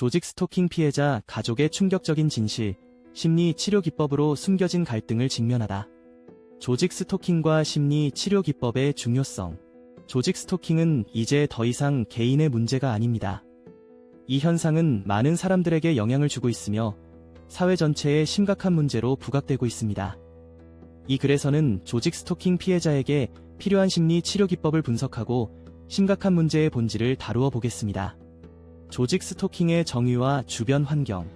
조직 스토킹 피해자 가족의 충격적인 진실, 심리 치료 기법으로 숨겨진 갈등을 직면하다. 조직 스토킹과 심리 치료 기법의 중요성. 조직 스토킹은 이제 더 이상 개인의 문제가 아닙니다. 이 현상은 많은 사람들에게 영향을 주고 있으며 사회 전체에 심각한 문제로 부각되고 있습니다. 이 글에서는 조직 스토킹 피해자에게 필요한 심리 치료 기법을 분석하고 심각한 문제의 본질을 다루어 보겠습니다. 조직 스토킹의 정의와 주변 환경.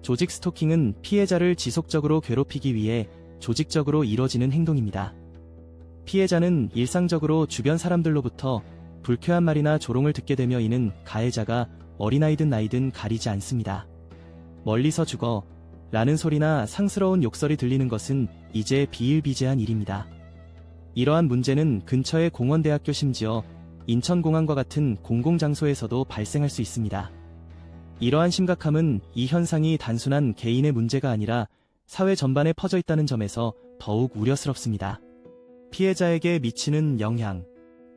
조직 스토킹은 피해자를 지속적으로 괴롭히기 위해 조직적으로 이뤄지는 행동입니다. 피해자는 일상적으로 주변 사람들로부터 불쾌한 말이나 조롱을 듣게 되며 이는 가해자가 어린아이든 나이든 가리지 않습니다. 멀리서 죽어 라는 소리나 상스러운 욕설이 들리는 것은 이제 비일비재한 일입니다. 이러한 문제는 근처의 공원대학교 심지어 인천공항과 같은 공공장소에서도 발생할 수 있습니다. 이러한 심각함은 이 현상이 단순한 개인의 문제가 아니라 사회 전반에 퍼져 있다는 점에서 더욱 우려스럽습니다. 피해자에게 미치는 영향.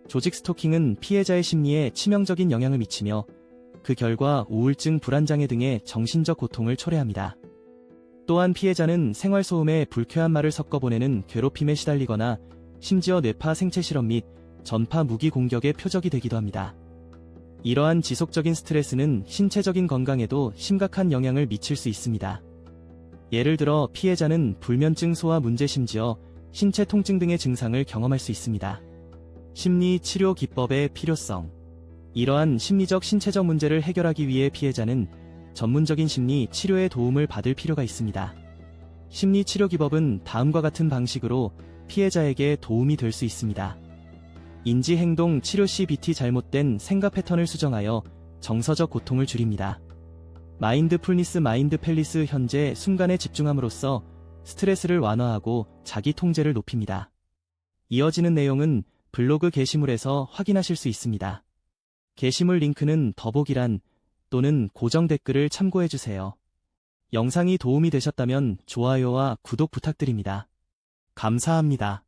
조직 스토킹은 피해자의 심리에 치명적인 영향을 미치며 그 결과 우울증, 불안장애 등의 정신적 고통을 초래합니다. 또한 피해자는 생활소음에 불쾌한 말을 섞어 보내는 괴롭힘에 시달리거나 심지어 뇌파 생체 실험 및 전파 무기 공격의 표적이 되기도 합니다. 이러한 지속적인 스트레스는 신체적인 건강에도 심각한 영향을 미칠 수 있습니다. 예를 들어 피해자는 불면증 소화 문제 심지어 신체 통증 등의 증상을 경험할 수 있습니다. 심리 치료 기법의 필요성. 이러한 심리적 신체적 문제를 해결하기 위해 피해자는 전문적인 심리 치료의 도움을 받을 필요가 있습니다. 심리 치료 기법은 다음과 같은 방식으로 피해자에게 도움이 될 수 있습니다. 인지 행동 치료 시 BT 잘못된 생각 패턴을 수정하여 정서적 고통을 줄입니다. 마인드풀니스 마인드 팰리스 현재 순간에 집중함으로써 스트레스를 완화하고 자기 통제를 높입니다. 이어지는 내용은 블로그 게시물에서 확인하실 수 있습니다. 게시물 링크는 더보기란 또는 고정 댓글을 참고해주세요. 영상이 도움이 되셨다면 좋아요와 구독 부탁드립니다. 감사합니다.